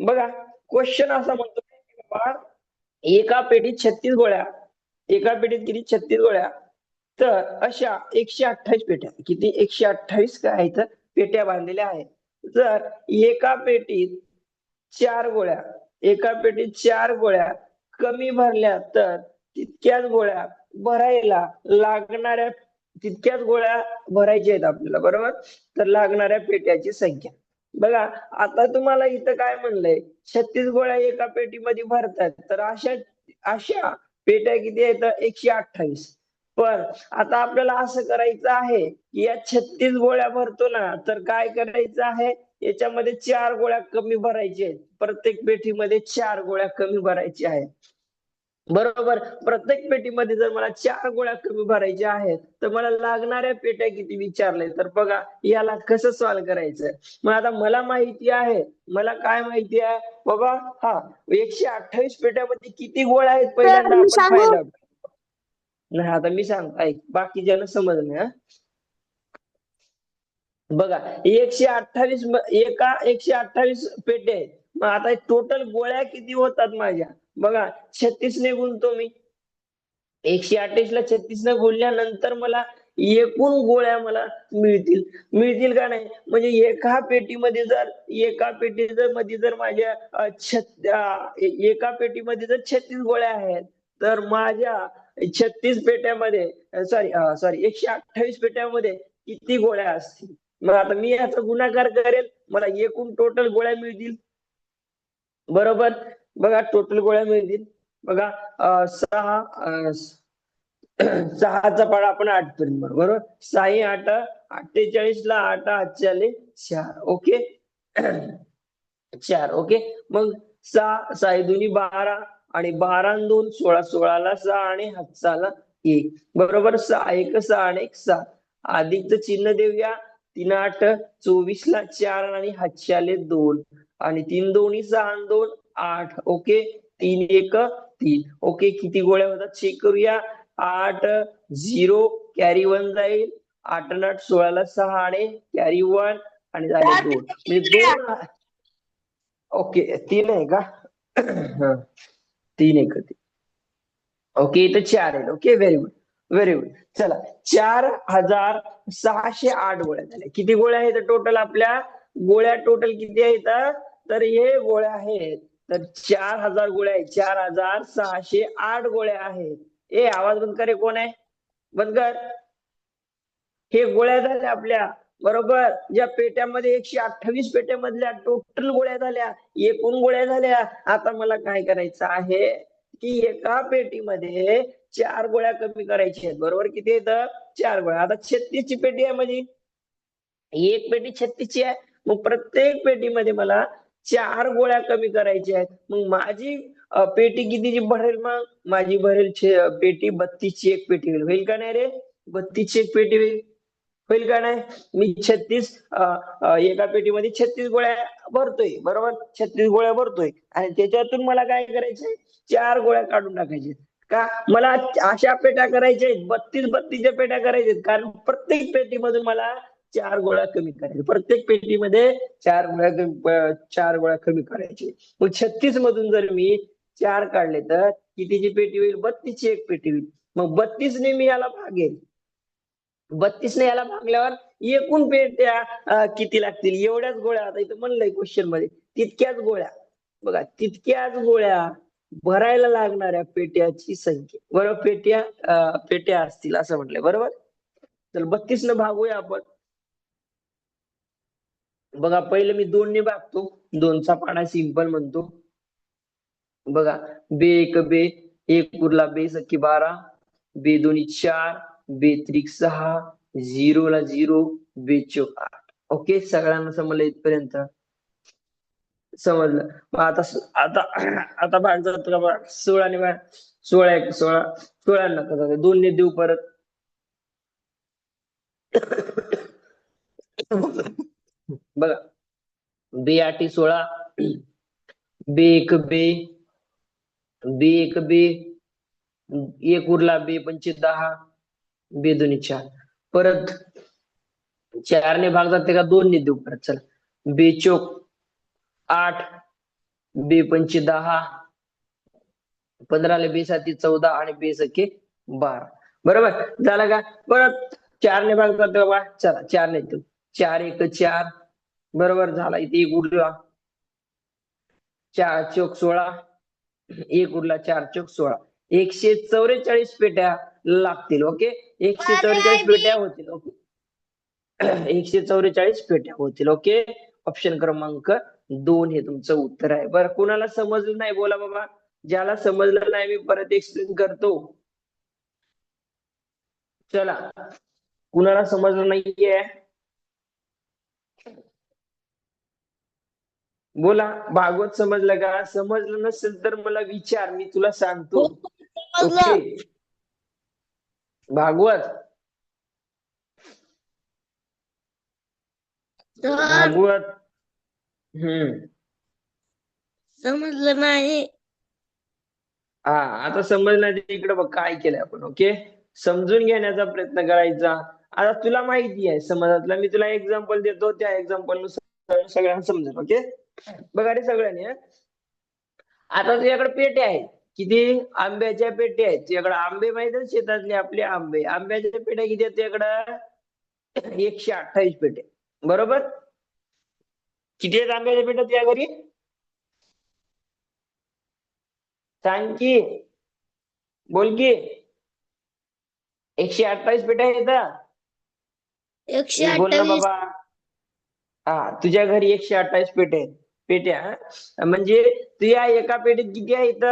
बघा क्वेश्चन असा म्हणतो की बाबा एका पेटीत छत्तीस गोळ्या एका पेटीत किती? छत्तीस गोळ्या. तर अशा एकशे अठ्ठावीस पेट्या किती? एकशे अठ्ठावीस काय आहेत? पेट्या बांधलेल्या आहेत. जर एका पेटीत चार गोळ्या एका पेटीत चार गोळ्या कमी भरल्या तर तितक्याच गोळ्या भरायला लागणाऱ्या तितक्याच गोळ्या भरायच्या आहेत आपल्याला बरोबर? तर लागणाऱ्या पेट्याची संख्या. बघा आता तुम्हाला इथं काय म्हणलंय? छत्तीस गोळ्या एका पेटीमध्ये भरतात तर अशा अशा पेट्या किती आहेत? एकशे अठ्ठावीस. पण आता आपल्याला असं करायचं आहे की या छत्तीस गोळ्या भरतो ना तर काय करायचं आहे? याच्यामध्ये चार गोळ्या कमी भरायच्या आहेत. प्रत्येक पेटीमध्ये चार गोळ्या कमी भरायच्या आहेत. बरोबर. प्रत्येक पेटीमध्ये जर मला चार गोळ्या कमी भरायच्या आहेत तर मला लागणाऱ्या पेट्या किती विचारले? तर बघा याला कसं सॉल्व्ह करायचं? मग आता मला माहिती आहे मला काय माहिती आहे? बाबा हा एकशे अठ्ठावीस पेट्यामध्ये किती गोळ्या आहेत पहिल्यांदा सांगू? नाही आता मी सांगतो ऐक बाकीच्यानं समजलं हा. बघा एकशे अठ्ठावीस एका एकशे अठ्ठावीस पेटे आहेत मग आता टोटल गोळ्या किती होतात माझ्या? बघा छत्तीस ने गुणतो मी. एकशे अठ्ठावीस ला छत्तीस ने गुणल्यानंतर मला एकूण गोळ्या मला मिळतील. मिळतील का नाही? म्हणजे एका पेटीमध्ये जर एका पेटी जर मध्ये जर माझ्या एका पेटीमध्ये जर छत्तीस गोळ्या आहेत तर माझ्या छत्तीस पेट्यामध्ये सॉरी सॉरी एकशे अठ्ठावीस पेट्यामध्ये किती गोळ्या असतील? मग आता मी याचा गुणाकार करेल मला एकूण टोटल गोळ्या मिळतील. बरोबर? बघा टोटल गोळ्या मिळतील. बघा सहा सहाचा पाडा आपण आठ पर्यंत बरोबर? बरोबर आठ अठ्ठेचाळीस ला आठ आजच्याले चार. ओके? चार. ओके? मग सहा साई दोन्ही बारा आणि बारा आणि दोन सोळा सोळाला सहा आणि हातचाला एक. बरोबर? सहा एक सहा आणि एक सहा अधिकच चिन्ह देऊया. तीन आठ चोवीस ला चार आणि हातच्याले दोन. आणि तीन दोन्ही सहा आणि दोन आठ. ओके? तीन एक तीन. ओके किती गोळ्या होतात? चेक करूया. आठ झिरो कॅरी वन जाईल. आठ आणि आठ सोळाला सहा आणि कॅरी वन आणि झाले दोन. म्हणजे दोन ओके तीन आहे का? हा. तीन एक तीन. ओके इथं चार आहेत. Okay very good very good चला चार हजार सहाशे आठ गोळ्या झाल्या. किती गोळ्या आहेत टोटल आपल्या? गोळ्या टोटल किती आहेत? तर हे गोळ्या आहेत. तर चार हजार गोळ्या आहेत. चार हजार सहाशे आठ गोळ्या आहेत. ए आवाज बंद करे कोण आहे? बंद कर. हे गोळ्या झाल्या आपल्या. बरोबर? ज्या पेट्यामध्ये एकशे अठ्ठावीस पेट्यामधल्या टोटल गोळ्या झाल्या. एकूण गोळ्या झाल्या. आता मला काय करायचं आहे की एका पेटीमध्ये चार गोळ्या कमी करायच्या आहेत. बरोबर? किती येतं चार गोळ्या. आता छत्तीसची पेटी आहे माझी. एक पेटी छत्तीसची आहे. मग प्रत्येक पेटीमध्ये मला चार गोळ्या कमी करायच्या आहेत. मग माझी पेटी कितीची भरेल मग? माझी भरेल पेटी बत्तीसची एक पेटी होईल. होईल का नाही रे? बत्तीसची एक पेटी होईल. होईल का नाही? मी छत्तीस एका पेटीमध्ये छत्तीस गोळ्या भरतोय. बरोबर? छत्तीस गोळ्या भरतोय. आणि त्याच्यातून मला काय करायचंय चार गोळ्या काढून टाकायचे का? मला अशा पेट्या करायच्या आहेत. बत्तीस बत्तीसच्या पेट्या करायच्या आहेत. कारण प्रत्येक पेटीमधून मला चार गोळ्या कमी करायचे. प्रत्येक पेटीमध्ये चार गोळ्या चार गोळ्या कमी करायचे. मग छत्तीस मधून जर मी चार काढले तर कितीची पेटी होईल? बत्तीसची एक पेटी होईल. मग बत्तीसने मी याला भागेल बत्तीसने याला भागल्यावर एकूण पेट्या किती लागतील? एवढ्याच गोळ्या. आता इथं म्हणलंय क्वेश्चनमध्ये तितक्याच गोळ्या. बघा तितक्याच गोळ्या भरायला लागणाऱ्या पेट्याची संख्या. बरोबर पेट्या पेट्या असतील असं म्हटलंय. बरोबर? तर बत्तीस न भागूया आपण. बघा पहिले मी दोन ने भागतो. दोनचा पाडा सिंपल म्हणतो. बघा बे एक बे एक उरला बे सखी बारा बे दोन्ही चार बे त्रिक सहा झिरो ला झिरो बे चोक आठ. ओके सगळ्यांना समजलं इथपर्यंत? समजलं. मग आता आता आता भाग जातो का बघा सोळाने भाग सोळा एक सोळा सोळा नका जाऊ दोन ने देऊ परत. बघा. बे आठी सोळा बे एक बी बी एक बी एक उरला बे पंचवीस दहा बे दोन्ही चार. परत चारने भाग जाते का दोन देऊ परत चला. बे चौक आठ बे पंचवीस दहा पंधराला बी साती चौदा आणि बी सखे बारा. बरोबर? झालं का? परत चारने भाग जाते बाबा चला चार देऊ. चार एक चार बरोबर झाला इथे एक उरला. चार चौक सोळा. एक उरला चार चौक सोळा. एकशे चौवेचाळीस पेट्या लागतील ओके? एकशे चौवेचाळीस पेट्या होतील ओके? एकशे चौवेचाळीस पेट्या होतील ओके? ऑप्शन क्रमांक दोन हे तुमचं उत्तर आहे. बरं कुणाला समजलं नाही बोला बाबा. ज्याला समजलं नाही मी परत एक्सप्लेन करतो. चला. कुणाला समजलं नाहीये? बोला भागवत समजलं का? समजलं नसेल तर मला विचार मी तुला सांगतो. समजलं. ओके. भागवत. भागवत. हम्म. समजलं नाही. हा आता समजलं इकडे बघ काय केलंय आपण ओके? समजून घेण्याचा प्रयत्न करायचा. आता तुला माहिती आहे समाजातला. मी तुला एक्झाम्पल देतो त्या एक्झाम्पलनुसार सगळ्यांना समजेल ओके? बघा रे सगळ्यांनी हं. आता तुझ्याकडे पेटे आहेत. किती? आंब्याच्या पेट्या आहेत. तुझ्याकडे आंबे माहीत आहेत शेतातले आपले आंबे? आंब्याच्या पेट्या किती आहेत तुझ्याकडं? एकशे अठ्ठावीस पेटे बरोबर? किती आहेत आंब्याच्या पेट्या तुझ्या घरी? सांग की. बोल की. एकशे अठ्ठावीस पेट्या आहेत एकशे बोल ना बाबा. हा तुझ्या घरी एकशे अठ्ठावीस पेट्या आहेत. पेट्या? म्हणजे तुझ्या एका पेटीत किती आहेत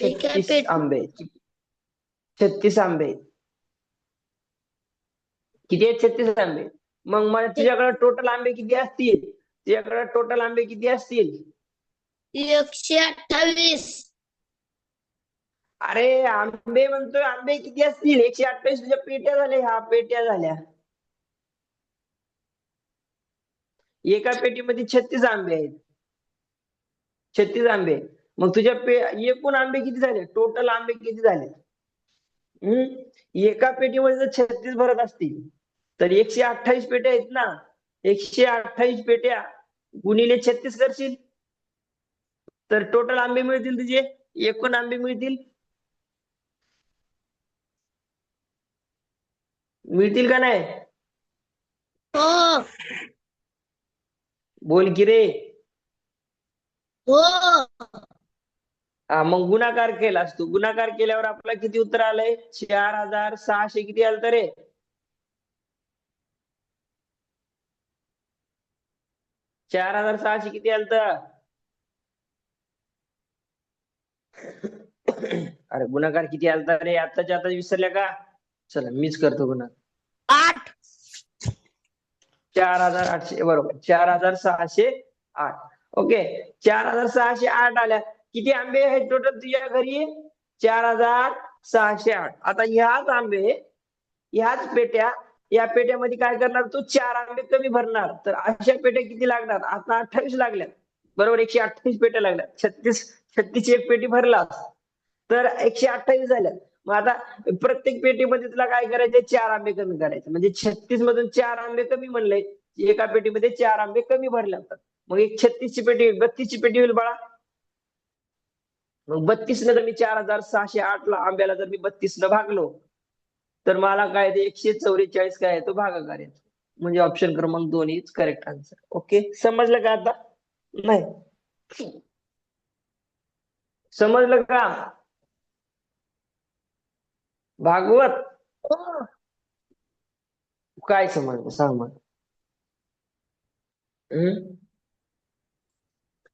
एका छत्तीस आंबे. छत्तीस आंबे. किती आहेत छत्तीस आंबे मग मला तुझ्याकडे टोटल आंबे किती असतील तुझ्याकडे टोटल आंबे किती असतील एकशे अठ्ठावीस अरे आंबे म्हणतोय आंबे किती असतील एकशे अठ्ठावीस तुझ्या पेट्या झाल्या ह्या पेट्या झाल्या एका पेटीमध्ये छत्तीस आंबे आहेत. छत्तीस आंबे मग तुझ्या पे एकूण आंबे किती झाले? टोटल आंबे किती झाले? हम्म? एका पेटीमध्ये जर छत्तीस भरत असतील तर एकशे अठ्ठावीस पेट्या आहेत ना? एकशे अठ्ठावीस पेट्या गुणिले छत्तीस करशील. तर टोटल आंबे मिळतील तुझे? एकूण आंबे मिळतील? मिळतील का नाही? हो. बोल की रे हो. हा मग गुणाकार केलास तू. गुणाकार केल्यावर आपला किती उत्तर आलंय? चार हजार सहाशे किती आलं तर रे? चार हजार सहाशे किती आलं तर अरे गुणाकार किती आलं तर रे? आताच्या आता विसरल्या का? चला मीच करतो गुणाकार. चार हजार आठशे बरोबर. चार हजार सहाशे आठ. ओके? चार हजार सहाशे आठ आल्या. किती आंबे आहेत टोटल तुझ्या घरी? चार हजार सहाशे आठ. आता ह्याच आंबे ह्याच पेट्या या पेट्यामध्ये काय करणार तू? चार आंबे कमी भरणार. तर अशा पेट्या किती लागणार? आता अठ्ठावीस लागल्यात बरोबर? एकशे अठ्ठावीस पेट्या लागल्या. छत्तीस छत्तीस एक पेटी भरला तर एकशे अठ्ठावीस झाल्या. मग आता प्रत्येक पेटीमध्ये तुला काय करायचे चार आंबे कमी करायचे. म्हणजे छत्तीस मधून चार आंबे कमी म्हणले एका पेटीमध्ये चार आंबे कमी भरले असतात मग एक छत्तीसची पेटी होईल बत्तीसची पेटी होईल बाळा. मग बत्तीस न जर मी चार हजार सहाशे आठ ला आंब्याला जर मी बत्तीस न भागलो तर मला काय ते एकशे चौवेचाळीस काय तो भागाकार येतो. म्हणजे ऑप्शन क्रमांक दोन इज करेक्ट आन्सर ओके समजलं का आता? नाही. समजलं का? भागवत. हो. काय समजलं सांग मला. हम्म?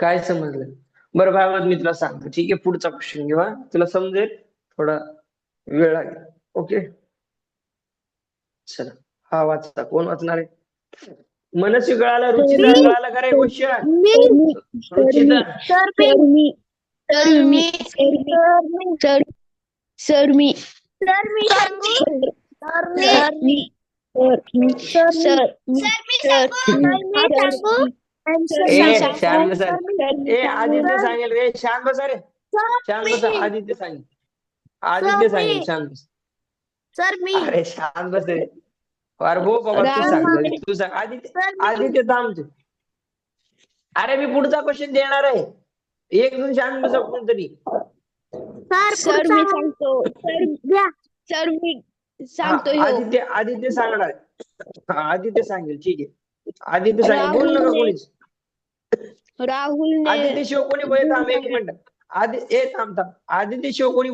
काय समजलं? बरं भागवत मी तुला सांगतो. ठीक आहे पुढचा क्वेश्चन घेऊ हा. तुला समजेल थोडा वेळ लागेल. ओके? चला. हा वाचता कोण वाचणार आहे? मनस्वी कळाला रुचिता कळाला का रे क्वेश्चन रुचिता सर सर मी सर मी सर सर मी सर मी सांगू सर मी सर मी सर सांगू ए आदित्य सांगेल रे शांत बसा रे शांत बसा मी- आदित्य सांगेल आदित्य सर, सांगेल मी- शांत बस सर मी अरे शांत बस रे अरे हो बाबा तू राम सांग राम. तू सांग आदित्य सर मी आदित्य थांब तू अरे मी पुढचा क्वेश्चन देणार आहे एक दोन शांत बसा कोणतरी सर सर मी सांगतो. सर द्या. सर मी हा, सांगतो ह्यो. आदित्य आदित्य सांगणार हा, आदित्य सांगेल ठीक आहे. आदित्य सांगेल. बोल नका राहुलने- कोणीच. राहुलने आदित्य शिव कोणी बोल थांब एक मिनिट. आदि ए थांब थांब. आदित्य शिव कोणी